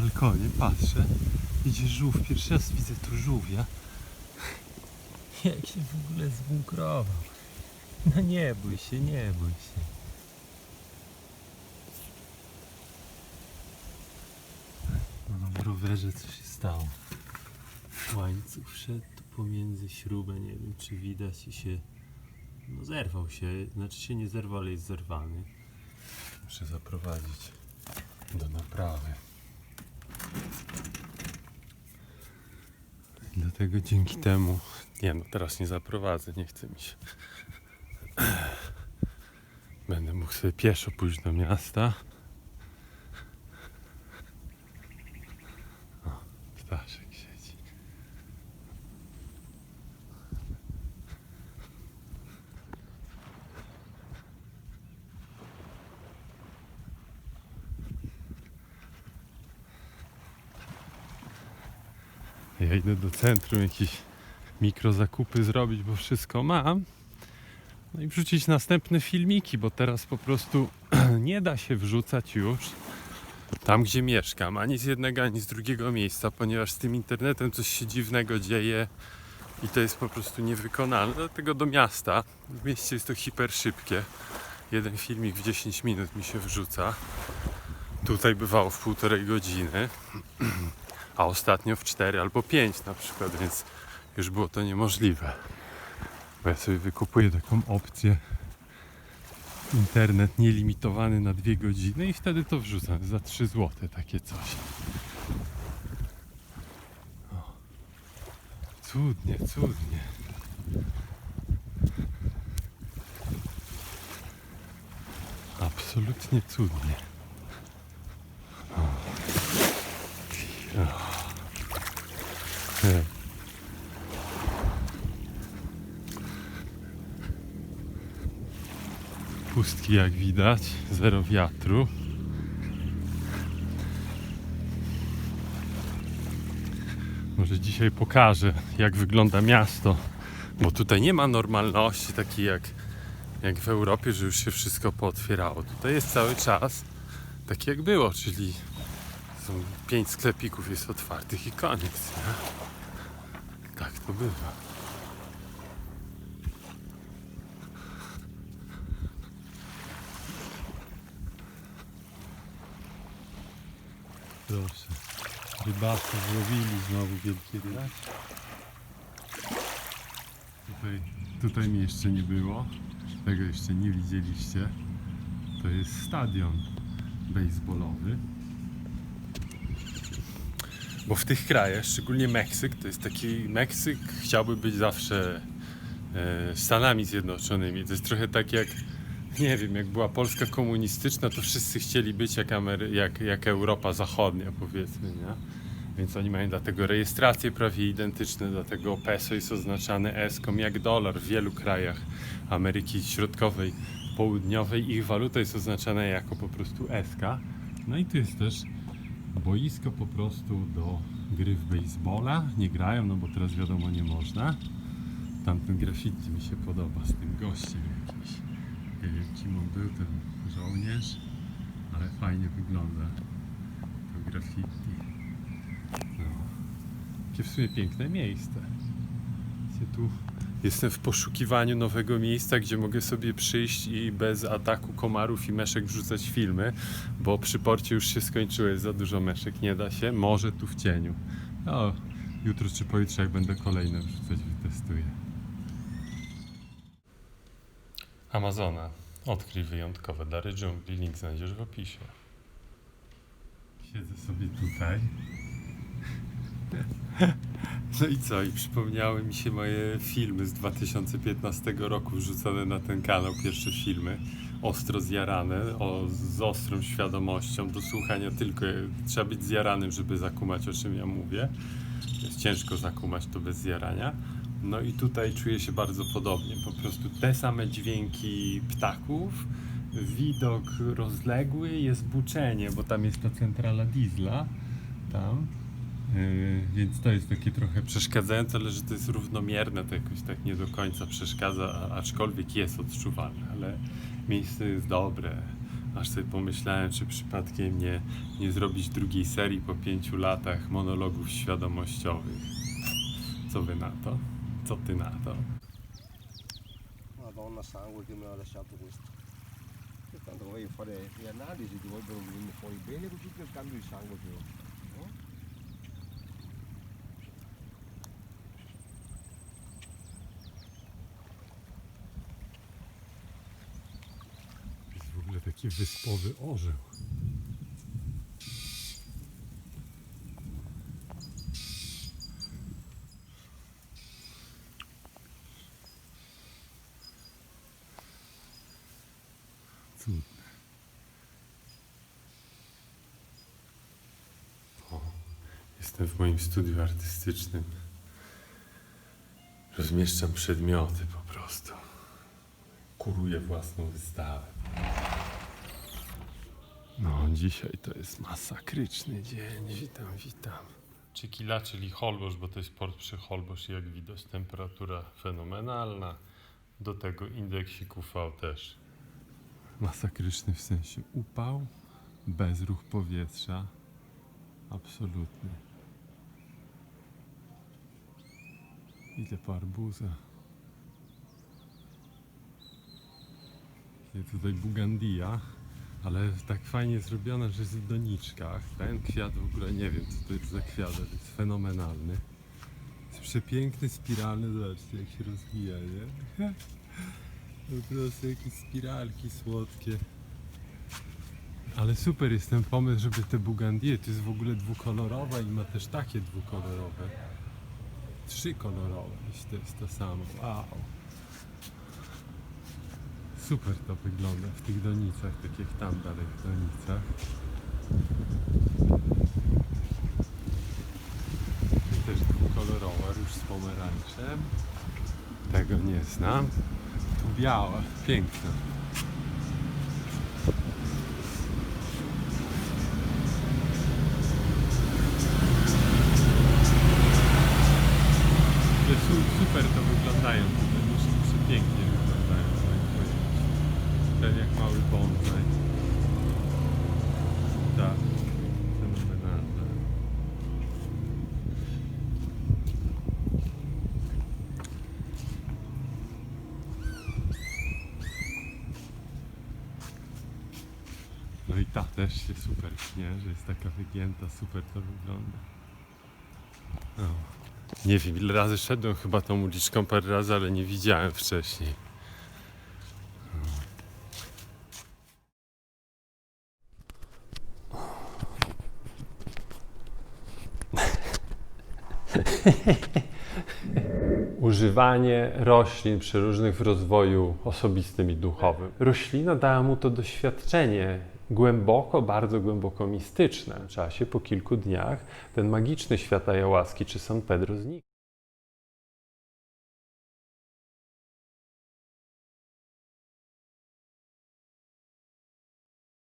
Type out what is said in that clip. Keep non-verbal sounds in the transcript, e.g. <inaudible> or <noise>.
balkonie, patrzę, idzie żółw, pierwszy raz widzę tu żółwia. Jak się w ogóle zbunkrował. No nie bój się, nie bój się. No na rowerze co się stało? Łańcuch wszedł tu pomiędzy śrubę, nie wiem czy widać i się no zerwał się, znaczy się nie zerwał, ale jest zerwany. Muszę zaprowadzić do naprawy. Dzięki temu, nie no teraz nie zaprowadzę, nie chce mi się. Będę mógł sobie pieszo pójść do miasta. Ja idę do centrum jakieś mikrozakupy zrobić, bo wszystko mam. No i wrzucić następne filmiki, bo teraz po prostu <clears throat> nie da się wrzucać już tam, gdzie mieszkam, ani z jednego, ani z drugiego miejsca, ponieważ z tym internetem coś się dziwnego dzieje i to jest po prostu niewykonalne. Dlatego do miasta. W mieście jest to hiper szybkie. Jeden filmik w 10 minut mi się wrzuca. Tutaj bywało w półtorej godziny <clears throat> a ostatnio w 4 albo 5 na przykład, więc już było to niemożliwe. Bo ja sobie wykupuję taką opcję internet nielimitowany na 2 godziny i wtedy to wrzucam za 3 zł takie coś. O. Cudnie, cudnie. Absolutnie cudnie. Nie. Jak widać, zero wiatru. Może dzisiaj pokażę, jak wygląda miasto, bo tutaj nie ma normalności takiej jak, jak w Europie, że już się wszystko pootwierało. Tutaj jest cały czas tak jak było, czyli są pięć sklepików jest otwartych i koniec. Nie? Tak to bywa. Proszę. Rybacy złowili znowu wielki ryb. Tutaj, tutaj mnie jeszcze nie było. Tego jeszcze nie widzieliście. To jest stadion baseballowy. Bo w tych krajach, szczególnie Meksyk, to jest taki Meksyk chciałby być zawsze e, Stanami Zjednoczonymi. To jest trochę tak jak, nie wiem, jak była Polska komunistyczna, to wszyscy chcieli być jak, Amery- jak, jak Europa Zachodnia, powiedzmy, nie? Więc oni mają dlatego rejestracje prawie identyczne, dlatego peso jest oznaczane eską jak dolar w wielu krajach Ameryki Środkowej, Południowej. Ich waluta jest oznaczana jako po prostu eska. No i tu jest też boisko po prostu do gry w baseballa. Nie grają, no bo teraz wiadomo nie można. Tamten graffiti mi się podoba z tym gościem jakimś. Kim on był, ten żołnierz, ale fajnie wygląda to graffiti. No. Jakie w sumie piękne miejsce. Tu Jestem w poszukiwaniu nowego miejsca, gdzie mogę sobie przyjść i bez ataku komarów i meszek wrzucać filmy, bo przy porcie już się skończyło, jest za dużo meszek, nie da się. Może tu w cieniu. No, jutro czy pojutrze, jak będę kolejne wrzucać, wytestuję. Amazona. Odkryj wyjątkowe dary dżungli. Link znajdziesz w opisie. Siedzę sobie tutaj. No i co? I przypomniały mi się moje filmy z 2015 roku wrzucone na ten kanał, pierwsze filmy. Ostro zjarane, o, z ostrą świadomością do słuchania tylko. Trzeba być zjaranym, żeby zakumać o czym ja mówię. Jest ciężko zakumać to bez zjarania. No i tutaj czuję się bardzo podobnie. Po prostu te same dźwięki ptaków, widok rozległy, jest buczenie, bo tam jest ta centrala diesla. Tam. Yy, więc to jest takie trochę przeszkadzające, ale że to jest równomierne, to jakoś tak nie do końca przeszkadza, aczkolwiek jest odczuwalne, ale miejsce jest dobre, Aż sobie pomyślałem, czy przypadkiem nie, nie zrobić drugiej serii po pięciu latach monologów świadomościowych. Co wy na to? Co ty na to? Madonna sangue che mi ha lasciato questo. Che tanto vai a fare le analisi, ti vogliono venire fuori bene così che cambio il sangue che ho. jest w ogóle taki wyspowy orzeł. Cudne. O, jestem w moim studiu artystycznym. Rozmieszczam przedmioty po prostu kuruję własną wystawę. No, dzisiaj to jest masakryczny dzień. Witam, witam. Czykila, czyli Holbosz, bo to jest port przy Holbosz, jak widać temperatura fenomenalna. Do tego indeksik UV też. Masakryczny w sensie upał, bezruch powietrza. Absolutny. Idę po arbuza. Jest tutaj bugandia, ale tak fajnie zrobiona, że jest w doniczkach. Ten kwiat w ogóle nie wiem, co to jest za kwiat, ale jest fenomenalny. Jest przepiękny, spiralny, zobaczcie jak się rozwija, nie? Po prostu jakieś spiralki słodkie. Ale super jest ten pomysł, żeby te bugandie, to jest w ogóle dwukolorowa i ma też takie dwukolorowe. Trzykolorowe, jeśli to jest to samo. Wow. Super to wygląda w tych donicach, tak jak tam dalej w donicach. Też dwukolorowa, róż z pomarańczem. Tego nie znam. Ale su- super to wyglądają, te doniczki przepięknie wyglądają pojęciu. Ten jak mały bonsai. Tak, fenomenalne. No i ta też się super śnie, że jest taka wygięta, super to wygląda. No. Nie wiem, ile razy szedłem chyba tą uliczką parę razy, ale nie widziałem wcześniej. <laughs> Używanie roślin przeróżnych w rozwoju osobistym i duchowym. Roślina dała mu to doświadczenie głęboko, bardzo głęboko mistyczne. W czasie po kilku dniach ten magiczny świat ayahuaski czy San Pedro znikł.